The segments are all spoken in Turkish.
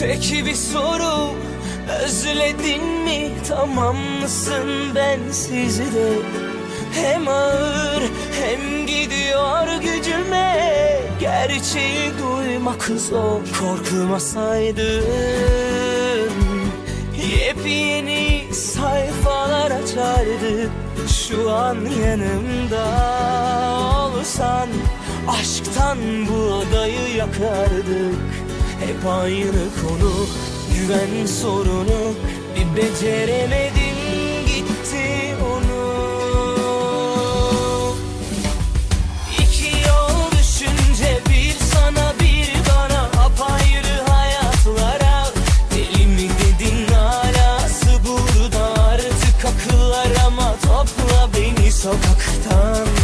Tek bir soru Özledin mi? Tamam mısın? Ben sizi de Hem ağır hem gidiyor gücüme. Gerçeği duymak zor korkmasaydın Yepyeni sayfalar açardık Şu an yanımda olsan Aşktan bu odayı yakardık. Hep aynı konu Güven sorunu. Bir beceremedin gitti onu. İki yol düşünce Bir sana bir bana. Apayrı hayatlara. Deli mi dedin alası burada. Artık akıllar ama Topla beni sokaktan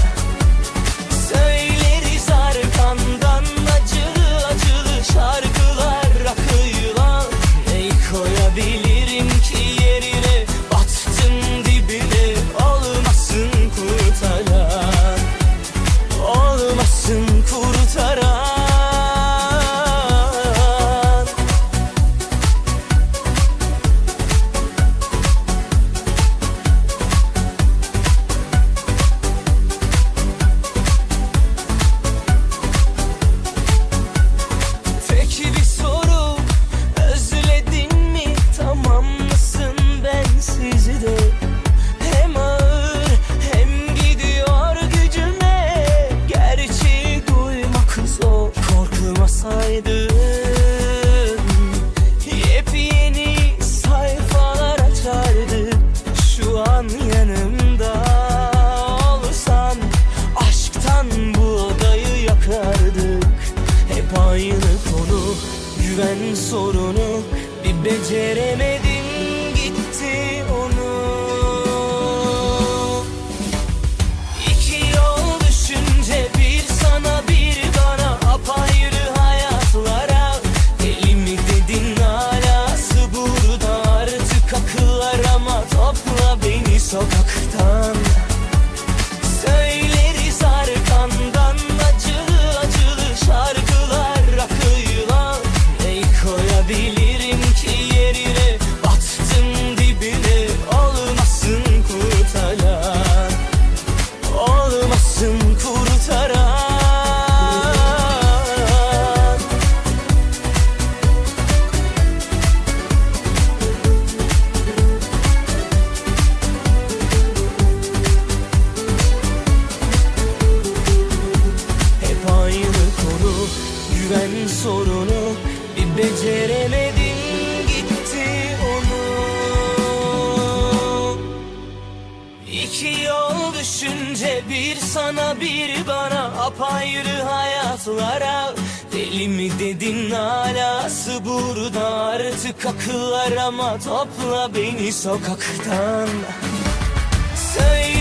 Güven sorunu Bir beceremedin koyabilirim ki yerine battım dibine. Olmasın kurtaran. Olmasın kurtaran. Hep aynı konu Güven sorunu Bir beceremedin gitti onu. İki yol düşünce Bir sana bir bana Apayrı hayatlara. Deli mi dedin alası burada. Artık akıllar ama Topla beni sokaktan. Söyleriz